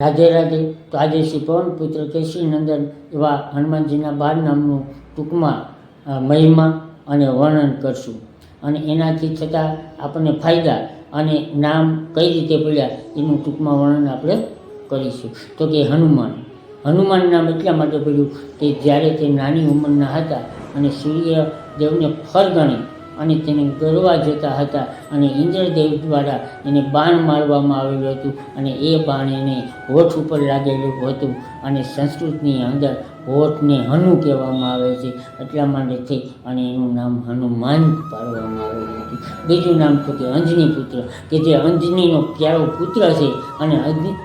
રાધે રાધે તો આજે શ્રી પવન પુત્ર કેશી નંદન એવા હનુમાનજીના બાર નામનું ટૂંકમાં મહિમા અને વર્ણન કરશું. અને એનાથી થતાં આપણને ફાયદા અને નામ કઈ રીતે પડ્યા એનું ટૂંકમાં વર્ણન આપણે કરીશું. તો કે હનુમાન. હનુમાન નામ એટલા માટે પડ્યું કે જ્યારે તે નાની ઉંમરના હતા અને સૂર્યદેવને ફરગણી અને તેને ગરવા જતા હતા અને ઇન્દ્રદેવ દ્વારા એને બાણ મારવામાં આવેલું હતું અને એ બાણ એને હોઠ ઉપર લાગેલું હતું અને સંસ્કૃતની અંદર હોઠને હનુ કહેવામાં આવે છે, એટલા માટેથી અને એનું નામ હનુમાન પાડવામાં આવેલું હતું. બીજું નામ તો કે અંજની પુત્ર, કે જે અંજનીનો પ્યારો પુત્ર છે અને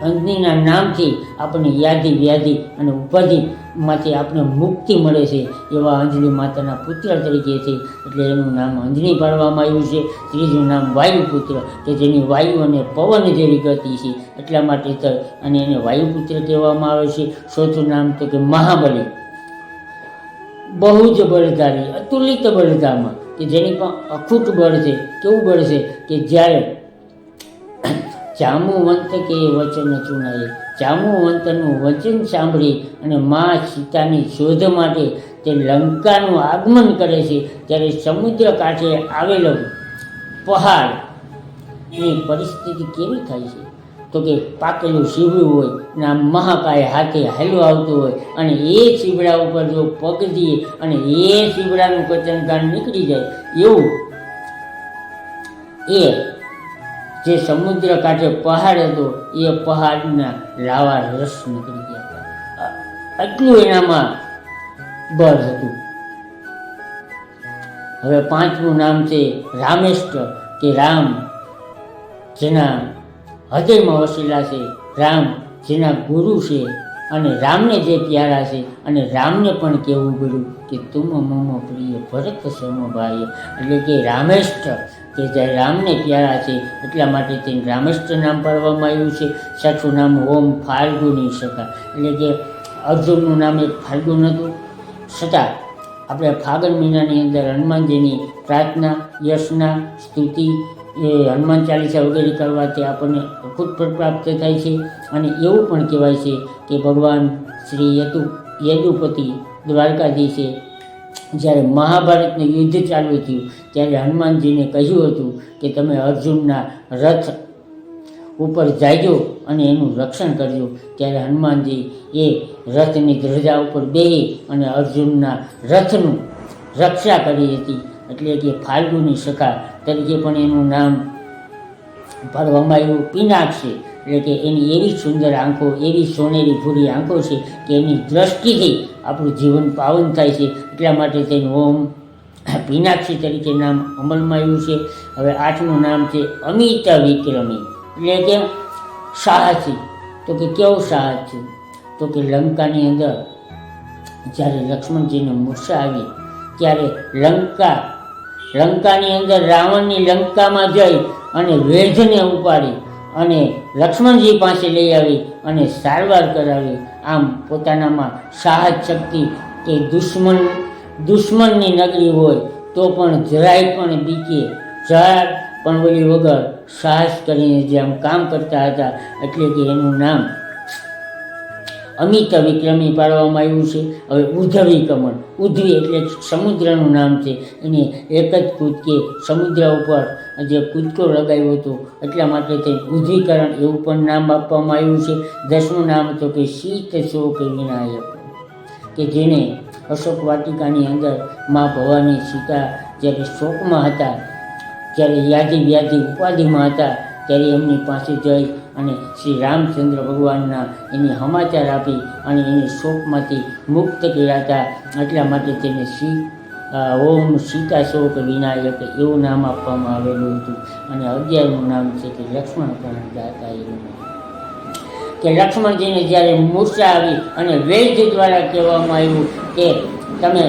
અંજનીના નામથી આપણને યાદી, વ્યાધિ અને ઉપાધિમાંથી આપણે મુક્તિ મળે છે એવા અંજની માતાના પુત્ર તરીકે છે. એટલે એનું નામ અંજની પાડવામાં આવ્યું છે. ત્રીજું નામ વાયુપુત્ર કે જેની વાયુ અને પવન જેવી ગતિ છે. એટલા માટે તો અને એને વાયુપુત્ર કહેવામાં આવે છે. ચોથું નામ તો કે મહાબલી. બહુ જ બળધારી, અતુલિત બળધામાં. કે જેની પણ અખૂટ બળ છે, કેવું બળ છે કે જ્યારે જામુવંત કે એ વચન ચુનાય જામુવંતનું વચન સાંભળી અને મા સીતાની શોધ માટે તે લંકાનું આગમન કરે છે, ત્યારે સમુદ્ર કાંઠે આવેલો પહાડની પરિસ્થિતિ કેવી થાય છે? તો કે પાકેલું શીવડું હોય અને આમ મહાકાય હાથે હાલ્યું આવતું હોય અને એ શીવડા ઉપર જો પગ દઈએ અને એ શીવડાનું કચનકાંડ નીકળી જાય એવું એ જે સમુદ્ર કાંઠે પહાડ હતો, એ પહાડના લાવા રસ નીકળી ગયા આટલું એનામાં બળ હતું. હવે પાંચમું નામ છે રામેશ્વર, કે રામ જેના હૃદયમાં વસેલા છે, રામ જેના ગુરુ છે અને રામને જે પ્યારા છે અને રામને પણ કહેવું પડ્યું કે તુમ મમ પ્રિય ભરત સમભાઈ એટલે કે રામેષ્ટ, કે જે રામને પ્યારા છે એટલા માટે તેને રામેષ્ટ નામ પાડવામાં આવ્યું છે. સાચું નામ ઓમ ફાલ્ગુની શકાય. એટલે કે અર્જુનનું નામ એક ફાલ્ગુન હતું છતાં આપણે ફાગણ મહિનાની અંદર હનુમાનજીની પ્રાર્થના, યશના, સ્તુતિ એ હનુમાન ચાલીસા વગેરે કરવાથી આપણને ફળ પ્રાપ્ત થાય છે અને એવું પણ કહેવાય છે કે ભગવાન શ્રી યદુ યદુપતિ દ્વારકાધીશે જ્યારે મહાભારતનું યુદ્ધ ચાલુ થયું, ત્યારે હનુમાનજીને કહ્યું હતું કે તમે અર્જુનના રથ ઉપર જાજો અને એનું રક્ષણ કરજો. ત્યારે હનુમાનજી એ રથની ધ્વજા ઉપર બેહી અને અર્જુનના રથનું રક્ષા કરી હતી. એટલે કે ફાલ્ગુની સખા તરીકે પણ એનું નામ પાડવામાં આવ્યું પિનાક્ષી એટલે કે એની એવી સુંદર આંખો, એવી સોનેરી ભૂરી આંખો છે કે એની દ્રષ્ટિથી આપણું જીવન પાવન થાય છે. એટલા માટે તેનું ઓમ પીનાક્ષી તરીકે નામ અમલમાં આવ્યું છે. હવે આઠમું નામ છે અમિત વિક્રમી. એટલે કે સાહસી તો કે કેવું સાહસ છે? તો કે લંકાની અંદર જ્યારે લક્ષ્મણજીને મૂર્છા આવી ત્યારે લંકા, લંકાની અંદર રાવણની લંકામાં જઈ અને વેધને ઉપાડી અને લક્ષ્મણજી પાસે લઈ આવી અને સારવાર કરાવી. આમ પોતાનામાં સાહસ શક્તિ કે દુશ્મન, દુશ્મનની નગરી હોય તો પણ જરાય પણ બીકે. જરા પણ ઓલી વગર સાહસ કરીને જે આમ કામ કરતા હતા, એટલે કે એનું નામ અમિત વિક્રમી પાડવામાં આવ્યું છે. હવે ઉધવી કમળ ઉધવી એટલે સમુદ્રનું નામ છે. એને એક જ કૂદકે સમુદ્ર ઉપર જે કૂદકો લગાવ્યો હતો, એટલા માટે તે ઉધવીકરણ એવું પણ નામ આપવામાં આવ્યું છે. દસમું નામ તો કે શીત શોક વિનાયક, કે જેને અશોક વાટિકાની અંદર મા ભવાની સીતા જ્યારે શોકમાં હતા જ્યારે યાદી વ્યાધિ ઉપાધિમાં હતા ત્યારે એમની પાસે જઈ અને શ્રી રામચંદ્ર ભગવાનના એને સમાચાર આપી અને એને શોકમાંથી મુક્ત કર્યા હતા એટલા માટે તેને શ્રી ઓમ સીતા શોક વિનાયક એવું નામ આપવામાં આવેલું હતું. અને અગિયારનું નામ છે કે લક્ષ્મણ પ્રાણ દાતા એવું નામ. કે લક્ષ્મણજીને જ્યારે મૂર્છા આવી અને વૈદ્ય દ્વારા કહેવામાં આવ્યું કે તમે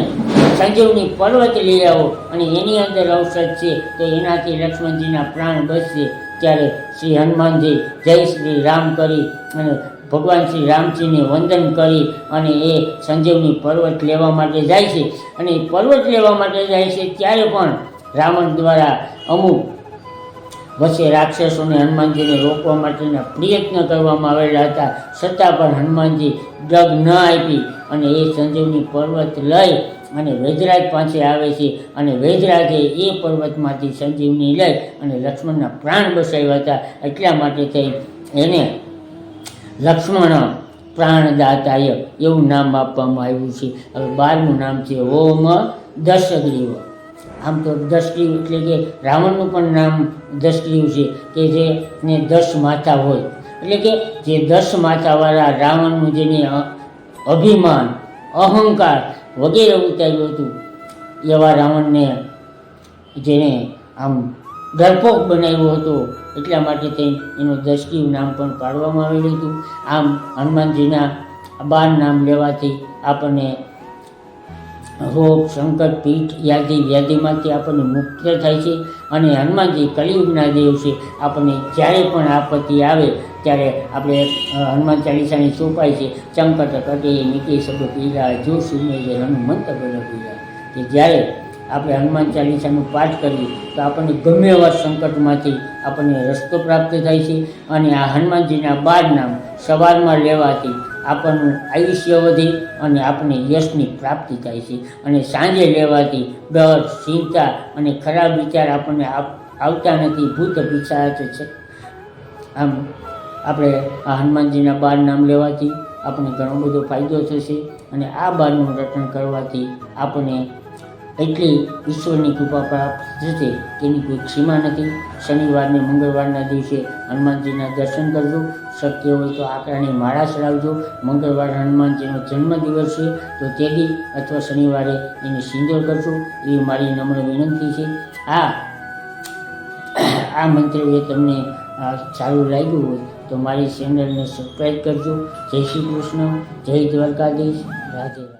સંજીવની પર્વત લઈ આવો અને એની અંદર ઔષધ છે તો એનાથી લક્ષ્મણજીના પ્રાણ બચશે. ત્યારે શ્રી હનુમાનજી જય શ્રી રામ કરી અને ભગવાન શ્રી રામજીને વંદન કરી અને એ સંજીવની પર્વત લેવા માટે જાય છે. અને એ પર્વત લેવા માટે જાય છે ત્યારે પણ રાવણ દ્વારા અમુક વચ્ચે રાક્ષસોને હનુમાનજીને રોકવા માટેના પ્રયત્ન કરવામાં આવેલા હતા. છતાં પણ હનુમાનજી ડગ ન આપી. અને એ સંજીવની પર્વત લઈ અને વૈજરાજ પાસે આવે છે. અને વૈજરાજે એ પર્વતમાંથી સંજીવની લઈ અને લક્ષ્મણના પ્રાણ બસાવ્યા હતા. એટલા માટે થઈ એને લક્ષ્મણ પ્રાણદાતાય એવું નામ આપવામાં આવ્યું છે. હવે બારમું નામ છે ઓમ દશગ્રીવ. આમ તો દશગ્રીવ એટલે કે રાવણનું પણ નામ દશગ્રીવ છે. કે જે ને દસ માથા હોય. એટલે કે જે દસ માથાવાળા રાવણનું જેને અભિમાન, અહંકાર વગેરે ઉતાર્યું હતું. એવા રાવણને જેણે આમ ડરપોક બનાવ્યો હતો એટલા માટે તે એનું દશકીયું નામ પણ પાડવામાં આવેલું હતું. આમ હનુમાનજીના બાર નામ લેવાથી આપણને રોગ, સંકટ, પીઠ, યાદી, વ્યાધિમાંથી આપણને મુક્ત થાય છે અને હનુમાનજી કલિયુગના દેવ છે આપણને જ્યારે પણ આપત્તિ આવે ત્યારે આપણે હનુમાન ચાલીસાની સોંપાય છે ચંકટ કટે નીતિ શકો પીડા જો સુમે હનુમંત બળ પીડા કે જ્યારે આપણે હનુમાન ચાલીસાનું પાઠ કરીએ, તો આપણને ગમે એવા સંકટમાંથી આપણને રસ્તો પ્રાપ્ત થાય છે. અને આ હનુમાનજીના બાર નામ સવારમાં લેવાથી આપણનું આયુષ્ય વધે અને આપણને યશની પ્રાપ્તિ થાય છે. અને સાંજે લેવાથી ડર, ચિંતા અને ખરાબ વિચાર આપણને આપ- આવતા નથી. ભૂત પિશાચ છે આમ આપણે આ હનુમાનજીના બાર નામ લેવાથી આપણને ઘણો બધો ફાયદો થશે. અને આ બારનું રટણ કરવાથી આપણને એટલી ઈશ્વરની કૃપા પ્રાપ્ત થશે તેની કોઈ સીમા નથી. શનિવારને મંગળવારના દિવસે હનુમાનજીના દર્શન કરજો. શક્ય હોય તો આકરાની માળા ચડાવજો. મંગળવાર હનુમાનજીનો જન્મદિવસ છે તો તે દી અથવા શનિવારે એને સિંદર કરજો. એવી મારી નમ્ર વિનંતી છે. આ આ મંતવ્ય તમને આ, સારું લાગ્યું હોય તો મારી ચેનલને સબસ્ક્રાઈબ કરજો. જય શ્રી કૃષ્ણ. જય દ્વારકાધીશ. રાધે રાધે.